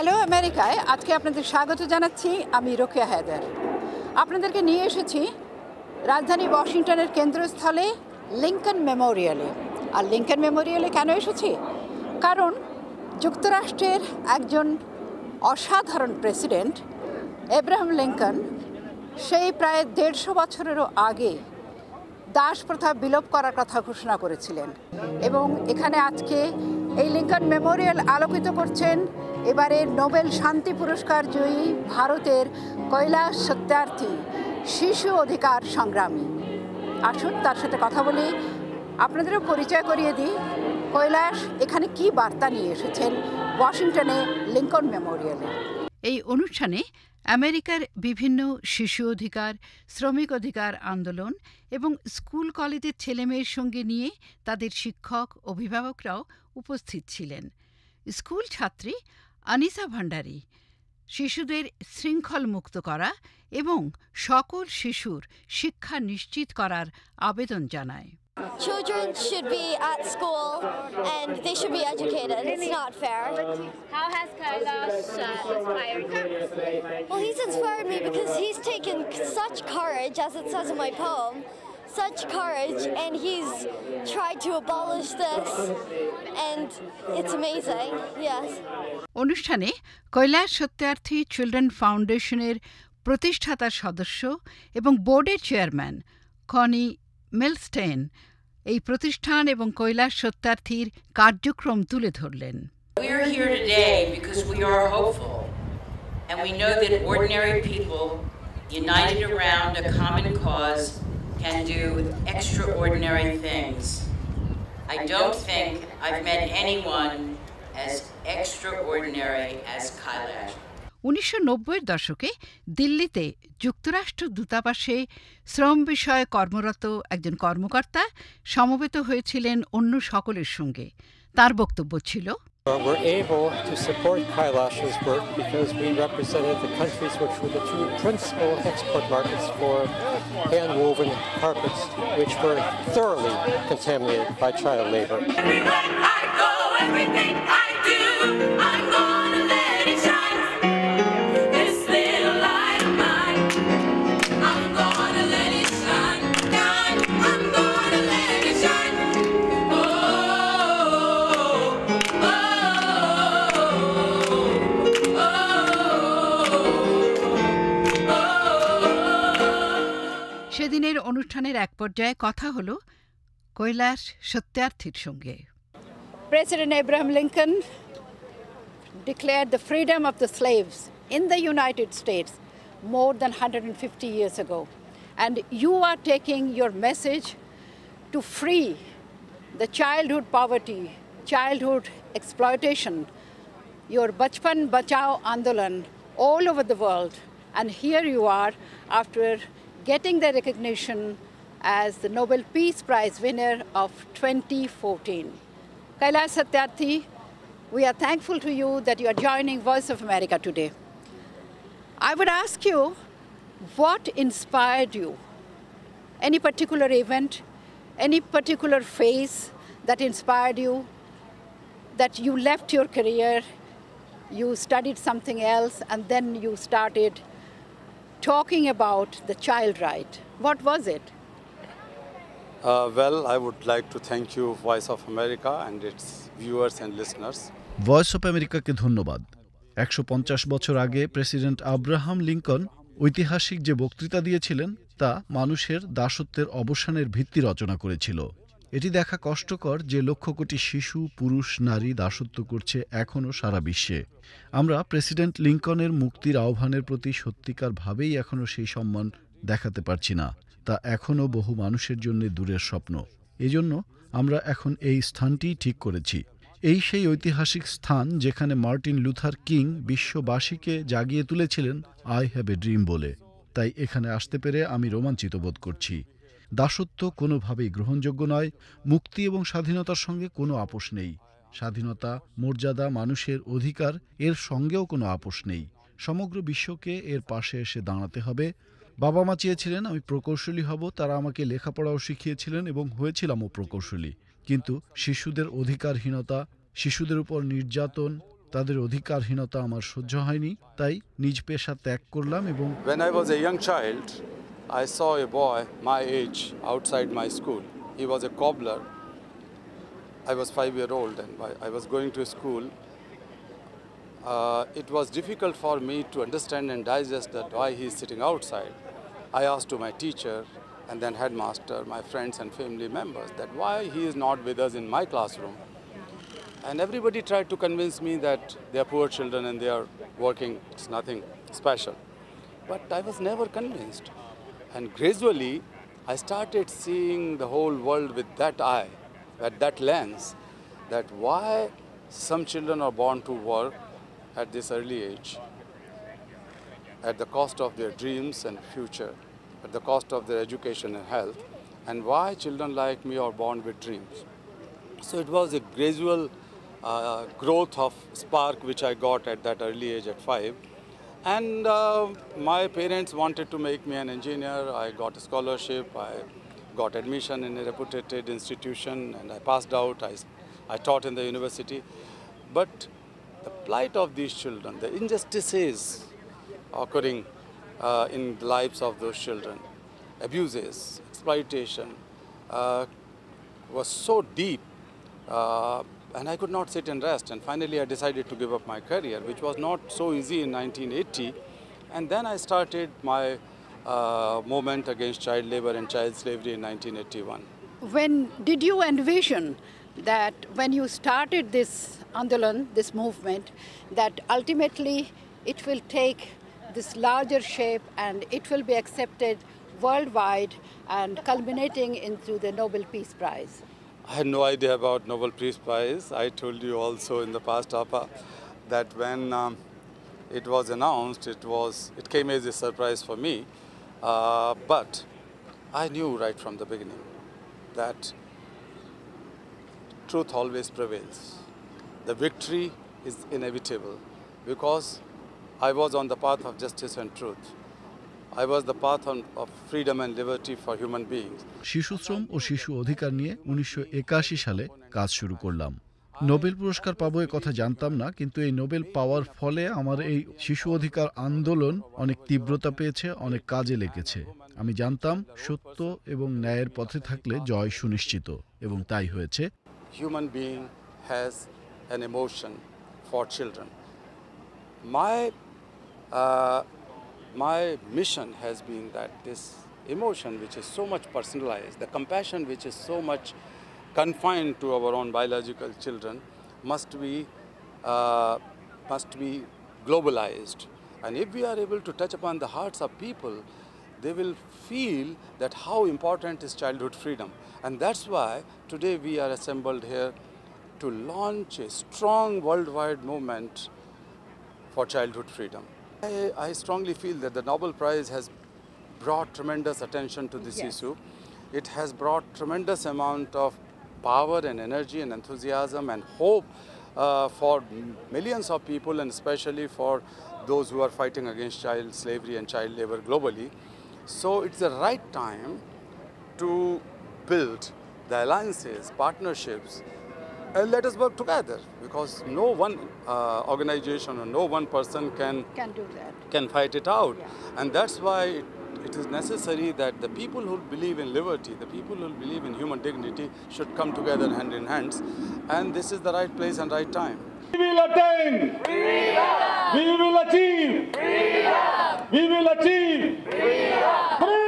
Hello আমেরিকায়, আজকে আপনাদের স্বাগত জানাচ্ছি, আমি রোকেয়া হায়দার। আপনাদেরকে নিয়ে এসেছি রাজধানী ওয়াশিংটনের কেন্দ্রস্থলে লিঙ্কন মেমোরিয়ালে। আর লিঙ্কন মেমোরিয়ালে কেন এসেছি? কারণ যুক্তরাষ্ট্রের একজন অসাধারণ প্রেসিডেন্ট এব্রাহাম লিঙ্কন সেই প্রায় দেড়শো বছরেরও আগে দাস প্রথা বিলোপ করার কথা ঘোষণা করেছিলেন। এবং এখানে আজকে এই লিঙ্কন মেমোরিয়াল আলোকিত করছেন এবারে নোবেল শান্তি পুরস্কার জয়ী ভারতের কৈলাস সত্যার্থী শিশু অধিকার সংগ্রামী। আসুন তার সাথে কথা বলি। আপনাদেরও পরিচয় করিয়ে দিই। কৈলাস, এখানে কি বার্তা নিয়ে এসেছেন? ওয়াশিংটনে লিঙ্কন মেমোরিয়ালে। এই অনুষ্ঠানে আমেরিকার বিভিন্ন শিশু অধিকার, শ্রমিক অধিকার আন্দোলন এবং স্কুল কলেজের ছেলেমেয়ের সঙ্গে নিয়ে তাদের শিক্ষক, অভিভাবকরাও উপস্থিত ছিলেন। স্কুল ছাত্রী আনিসা ভান্ডারী শিশুদের শৃঙ্খল মুক্ত করা এবং সকল শিশুর শিক্ষা নিশ্চিত করার আবেদন জানায় Children should be at school and they should be educated. It's not fair. How has Kailash uh, inspired you? Well, he's inspired me because he's taken such courage, as it says in my poem, such courage, and he's tried to abolish this, and it's amazing. Yes. অনুষ্ঠানে Kailash Satyarthi children ফাউন্ডেশনের প্রতিষ্ঠাতা সদস্য এবং বোর্ডের chairman কনি মিলস্টেন এই প্রতিষ্ঠান এবং কৈলাস সত্যার্থীর কার্যক্রম তুলে ধরলেন We are here today because we are hopeful, and we know that ordinary people united around a common cause can do extraordinary things. I don't think I've met anyone as extraordinary as Kailash. উনিশশো নব্বইয়ের দশকে দিল্লিতে যুক্তরাষ্ট্র দূতাবাসে শ্রম বিষয়ে কর্মরত একজন কর্মকর্তা সমবেত হয়েছিলেন অন্য সকলের সঙ্গে তার বক্তব্য ছিল We're able to support Kailash's work because we represented the countries which were the two principal export markets for hand-woven carpets, which were thoroughly contaminated by child labor. পর্যায়ে কথা হলো কৈলাস সত্যার্থীর সঙ্গে president Abraham Lincoln declared the freedom of the slaves in the United States more than 150 years ago. And you are taking your message to free the childhood poverty, childhood exploitation, your Bachpan Bachao Andolan all over the world. And here you are after getting the recognition as the Nobel Peace Prize winner of 2014. Kailash Satyarthi, we are thankful to you that you are joining Voice of America today. I would ask you what inspired you? Any particular event, any particular phase that inspired you, that you left your career, you studied something else, and then you started talking about the child right? What was it? Uh, well, I would like to thank you, Voice of America, and its viewers and listeners. Voice of আমেরিকাকে ধন্যবাদ। একশো পঞ্চাশ বছর আগে president Abraham Lincoln ঐতিহাসিক যে বক্তৃতা দিয়েছিলেন তা মানুষের দাসত্বের অবসানের ভিত্তি রচনা করেছিল। এটি দেখা কষ্টকর যে লক্ষ কোটি শিশু পুরুষ নারী দাসত্ব করছে এখনও সারা বিশ্বে। আমরা প্রেসিডেন্ট লিঙ্কনের মুক্তির আহ্বানের প্রতি সত্যিকার ভাবেই এখনও সেই সম্মান দেখাতে পারছি না। তা এখনও বহু মানুষের জন্য দূরের স্বপ্ন। এজন্য আমরা এখন এই স্থানটি ঠিক করেছি। এই সেই ঐতিহাসিক স্থান যেখানে মার্টিন লুথার কিং বিশ্ববাসীকে জাগিয়ে তুলেছিলেন আই হ্যাভ এ ড্রিম বলে। তাই এখানে আসতে পেরে আমি রোমাঞ্চিত বোধ করছি। দাসত্ব কোনোভাবেই গ্রহণযোগ্য নয়, মুক্তি এবং স্বাধীনতার সঙ্গে কোনো আপোষ নেই। স্বাধীনতা, মর্যাদা, মানুষের অধিকার, এর সঙ্গেও কোনো আপোষ নেই। সমগ্র বিশ্বকে এর পাশে এসে দাঁড়াতে হবে। বাবা মা চেয়েছিলেন আমি প্রকৌশলী হব তারা আমাকে লেখাপড়াও শিখিয়েছিলেন এবং হয়েছিলামও প্রকৌশলী কিন্তু শিশুদের অধিকারহীনতা শিশুদের উপর নির্যাতন তাদের অধিকারহীনতা আমার সহ্য হয়নি তাই নিজ পেশা ত্যাগ করলাম এবং When I was a young child, I saw a boy my age outside my school. He was a cobbler. I was five year old and I- was going to school. Uh, it was difficult for me to understand and digest that why he is sitting outside. I asked to my teacher and then headmaster, my friends and family members that why he is not with us in my classroom. And everybody tried to convince me that they are poor children and they are working, it's nothing special. But I was never convinced. And gradually, I started seeing the whole world with that eye, at that lens, that why some children are born to work at this early age, at the cost of their dreams and future, at the cost of their education and health, and why children like me are born with dreams. So it was a gradual uh, growth of spark which I got at that early age at five. And uh, my parents wanted to make me an engineer. I got a scholarship. I got admission in a reputed institution and I passed out. I, I taught in the university. But the plight of these children, the injustices occurring uh, in the lives of those children, abuses, exploitation, uh, was so deep uh, and I could not sit and rest. And finally, I decided to give up my career, which was not so easy in 1980. And then I started my uh, movement against child labor and child slavery in 1981. When did you envision that when you started this Andolan, this movement, that ultimately it will take this larger shape and it will be accepted worldwide and culminating into the Nobel Peace Prize? I had no idea about Nobel Peace Prize. I told you also in the past, Appa, that when um, it was announced, it was it came as a surprise for me. Uh, but I knew right from the beginning that truth always prevails. The victory is inevitable because I was on the path of justice and truth. I was the path on, of freedom and liberty for human beings. শিশুশ্রম ও শিশু অধিকার নিয়ে উনিশশো একাশি সালে কাজ শুরু করলাম Nobel পুরস্কার পাবো এ কথা জানতাম না কিন্তু এই নোবেল পাওয়ার ফলে আমার এই শিশু অধিকার আন্দোলন অনেক তীব্রতা পেয়েছে অনেক কাজে লেগেছে আমি জানতাম সত্য এবং ন্যায়ের পথে থাকলে জয় সুনিশ্চিত এবং তাই হয়েছে human being has an emotion for children. My, uh, my mission has been that this emotion, which is so much personalized, the compassion, which is so much confined to our own biological children, must be, uh, must be globalized. And if we are able to touch upon the hearts of people, they will feel that how important is childhood freedom. And that's why today we are assembled here to launch a strong worldwide movement for childhood freedom. I, I strongly feel that the Nobel Prize has brought tremendous attention to this Yes. issue. It has brought tremendous amount of power and energy and enthusiasm and hope uh, for millions of people and especially for those who are fighting against child slavery and child labor globally. So it's the right time to build the alliances, partnerships, and let us work together because no one uh, organization or no one person can Can do that. can fight it out. And that's why it, it is necessary that the people who believe in liberty, the people who believe in human dignity, should come together hand in hands. And this is the right place and right time. We will attain. Freedom. We will achieve. Freedom. We will achieve. Freedom. Freedom.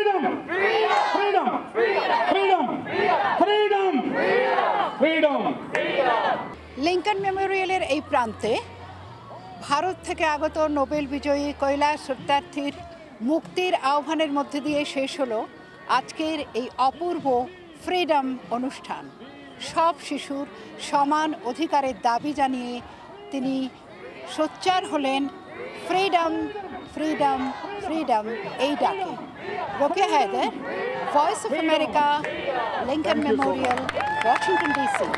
Lincoln মেমোরিয়ালের এই প্রান্তে ভারত থেকে আগত Nobel বিজয়ী কৈলাস সত্যার্থীর মুক্তির আহ্বানের মধ্যে দিয়ে শেষ হলো আজকের এই অপূর্ব ফ্রিডম অনুষ্ঠান। সব শিশুর সমান অধিকারের দাবি জানিয়ে তিনি সোচ্চার হলেন ফ্রিডম ফ্রিডম ফ্রিডম এই ডাকে। Roke Haider voice of America Lincoln memorial Washington DC